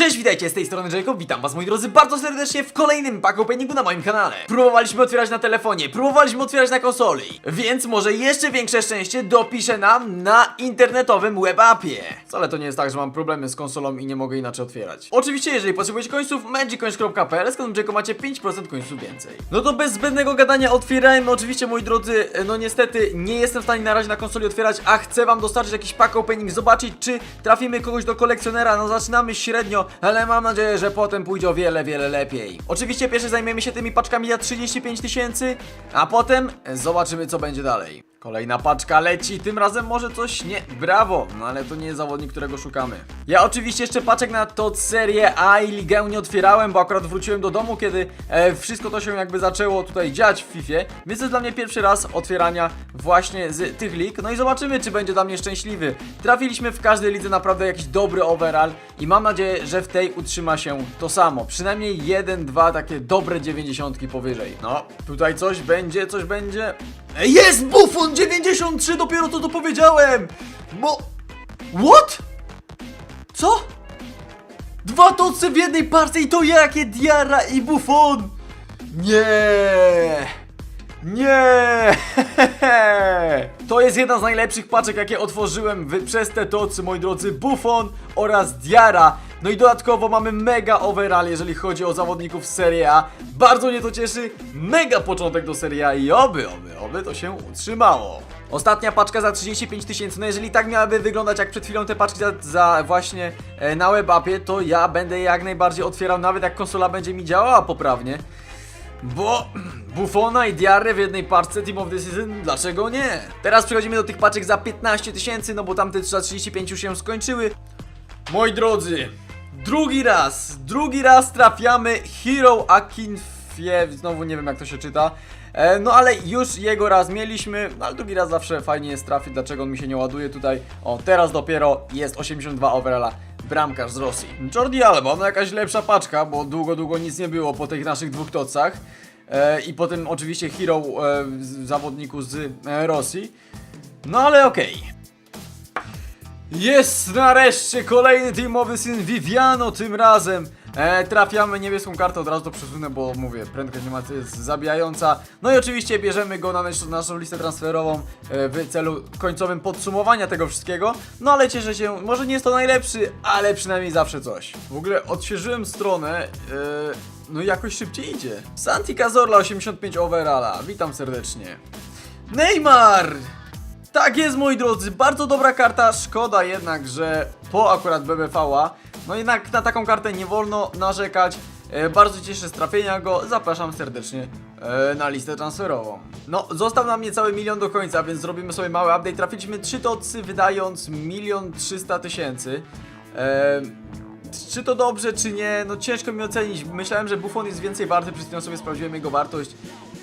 Cześć, witajcie, z tej strony Jacob, witam was moi drodzy bardzo serdecznie w kolejnym pack openingu na moim kanale. Próbowaliśmy otwierać na telefonie, próbowaliśmy otwierać na konsoli, więc może jeszcze większe szczęście dopisze nam na internetowym webapie. Wcale to nie jest tak, że mam problemy z konsolą i nie mogę inaczej otwierać. Oczywiście, jeżeli potrzebujecie końców, magiccoins.pl, z kodem Jacob macie 5% końców więcej. No to bez zbędnego gadania otwierajmy, oczywiście moi drodzy, no niestety nie jestem w stanie na razie na konsoli otwierać, a chcę wam dostarczyć jakiś pack opening, zobaczyć czy trafimy kogoś do kolekcjonera, no zaczynamy średnio, ale mam nadzieję, że potem pójdzie o wiele, wiele lepiej. Oczywiście pierwsze zajmiemy się tymi paczkami za 35 tysięcy, a potem zobaczymy co będzie dalej. Kolejna paczka leci, tym razem może coś nie, brawo, no ale to nie zawodnik, którego szukamy. Ja oczywiście jeszcze paczek na to serię A i ligę nie otwierałem, bo akurat wróciłem do domu, kiedy e, wszystko to się jakby zaczęło tutaj dziać w FIFA, więc to jest dla mnie pierwszy raz otwierania właśnie z tych lig, no i zobaczymy, czy będzie dla mnie szczęśliwy. Trafiliśmy w każdej lidze naprawdę jakiś dobry overall i mam nadzieję, że w tej utrzyma się to samo. Przynajmniej jeden, dwa takie dobre 90 powyżej. No, tutaj coś będzie, coś będzie. Jest Buffon 93, dopiero to to powiedziałem! Bo... What? Co? Dwa tocy w jednej parce i to jakie Diara i Buffon! Nie! Nie! To jest jedna z najlepszych paczek, jakie otworzyłem w, przez te tocy, moi drodzy. Buffon oraz Diara. No i dodatkowo mamy mega overall, jeżeli chodzi o zawodników Serie A. Bardzo mnie to cieszy. Mega początek do Serie A i oby, oby, oby to się utrzymało. Ostatnia paczka za 35 tysięcy. No jeżeli tak miałaby wyglądać jak przed chwilą te paczki za, za właśnie e, na webapie, to ja będę je jak najbardziej otwierał, nawet jak konsola będzie mi działała poprawnie. Bo Buffona i Diarre w jednej paczce Team of the Season, dlaczego nie? Teraz przechodzimy do tych paczek za 15 tysięcy, no bo tamte za 35 już się skończyły. Moi drodzy, drugi raz, drugi raz trafiamy Hero Akinfie, znowu nie wiem jak to się czyta. E, no ale już jego raz mieliśmy, no ale drugi raz zawsze fajnie jest trafić, dlaczego on mi się nie ładuje tutaj. O, teraz dopiero jest 82 overalla bramkarz z Rosji. Jordi Alba, no jakaś lepsza paczka, bo długo, długo nic nie było po tych naszych dwóch tocach. E, I potem oczywiście hero e, zawodniku z e, Rosji. No ale okej. Jest nareszcie kolejny teamowy syn Viviano tym razem. E, trafiamy niebieską kartę, od razu to przesunę, bo mówię, prędkość animacji jest zabijająca. No i oczywiście bierzemy go na nasz, naszą listę transferową e, w celu końcowym podsumowania tego wszystkiego. No ale cieszę się, może nie jest to najlepszy, ale przynajmniej zawsze coś. W ogóle odświeżyłem stronę, e, no i jakoś szybciej idzie. Santi Cazorla 85 overalla, witam serdecznie. Neymar! Tak jest, moi drodzy, bardzo dobra karta, szkoda jednak, że po akurat BBV-a, no jednak na taką kartę nie wolno narzekać. E, bardzo cieszę z trafienia go, zapraszam serdecznie e, na listę transferową. No, został nam niecały milion do końca, więc zrobimy sobie mały update. Trafiliśmy 3 tocy, wydając milion trzysta tysięcy. E, czy to dobrze, czy nie, no ciężko mi ocenić. Myślałem, że Buffon jest więcej warty, przez chwilę sobie sprawdziłem jego wartość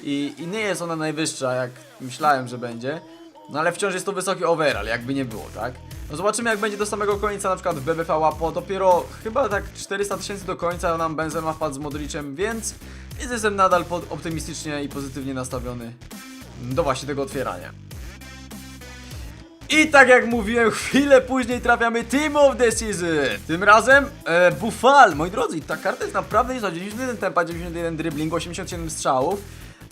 i, i nie jest ona najwyższa, jak myślałem, że będzie. No ale wciąż jest to wysoki overall, jakby nie było, tak? No zobaczymy jak będzie do samego końca, na przykład w BBVA, po dopiero chyba tak 400 tysięcy do końca nam Benzema wpadł z Modricem, więc jestem nadal optymistycznie i pozytywnie nastawiony do właśnie tego otwierania. I tak jak mówiłem, chwilę później trafiamy Team of the Season. Tym razem e, moi drodzy, ta karta jest naprawdę niezła. 91 tempa, 91 dribbling, 87 strzałów.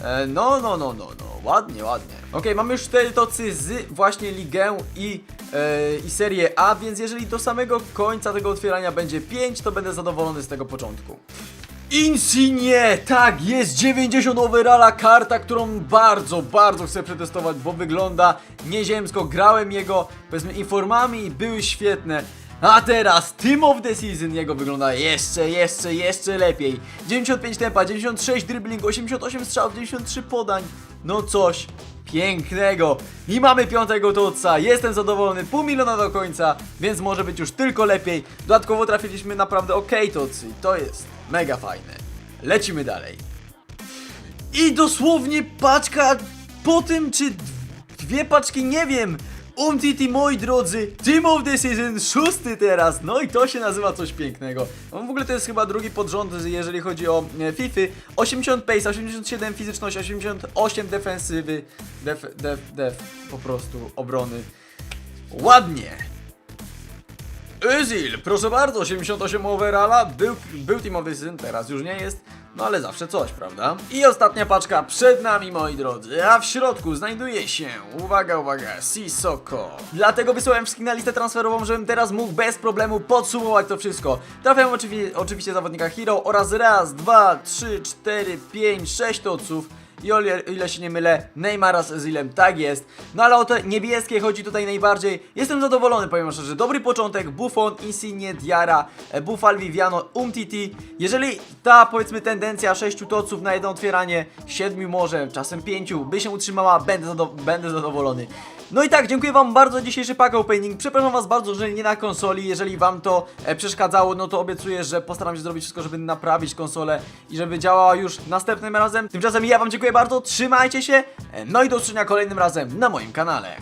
E, no, no, no, no, no, ładnie, ładnie. Okej, mamy już 4 tocy z właśnie ligę i, e, i serię A, więc jeżeli do samego końca tego otwierania będzie 5, to będę zadowolony z tego początku. Insigne! Tak, jest 90 overalla karta, którą bardzo, bardzo chcę przetestować, bo wygląda nieziemsko. Grałem jego, powiedzmy, informami i były świetne. A teraz Team of the Season jego wygląda jeszcze, jeszcze, jeszcze lepiej. 95 tempa, 96 dribbling, 88 strzał, 93 podań. No coś pięknego. I mamy piątego toca. Jestem zadowolony, pół miliona do końca, więc może być już tylko lepiej. Dodatkowo trafiliśmy naprawdę ok tocy. To jest mega fajne. Lecimy dalej. I dosłownie paczka po tym, czy dwie paczki, nie wiem. Umtiti, moi drodzy, Team of the Season, szósty teraz, no i to się nazywa coś pięknego. No, w ogóle to jest chyba drugi podrząd, jeżeli chodzi o e, FIFA. 80 pace, 87 fizyczność, 88 defensywy, def, def, def, po prostu obrony. Ładnie. Özil, proszę bardzo, 88 overalla, był, był Team of the Season, teraz już nie jest, no ale zawsze coś, prawda? I ostatnia paczka przed nami, moi drodzy, a w środku znajduje się, uwaga, uwaga, Sissoko. Dlatego wysłałem wszystkich na listę transferową, żebym teraz mógł bez problemu podsumować to wszystko. Trafiam oczywiście, oczywiście zawodnika Hero oraz raz, dwa, trzy, cztery, pięć, sześć toców. I o ile, ile się nie mylę, Neymara z Özilem, tak jest. No ale o te niebieskie chodzi tutaj najbardziej. Jestem zadowolony, powiem szczerze. Dobry początek, Buffon, Insigne, Diara, e, Buffal, Viviano, Umtiti. Jeżeli ta, powiedzmy, tendencja 6 toców na jedno otwieranie, 7 może, czasem 5 by się utrzymała, będę, zado będę zadowolony. No i tak, dziękuję wam bardzo za dzisiejszy pack opening. Przepraszam was bardzo, że nie na konsoli. Jeżeli wam to e, przeszkadzało, no to obiecuję, że postaram się zrobić wszystko, żeby naprawić konsolę i żeby działała już następnym razem. Tymczasem ja wam dziękuję bardzo, trzymajcie się, e, no i do usłyszenia kolejnym razem na moim kanale.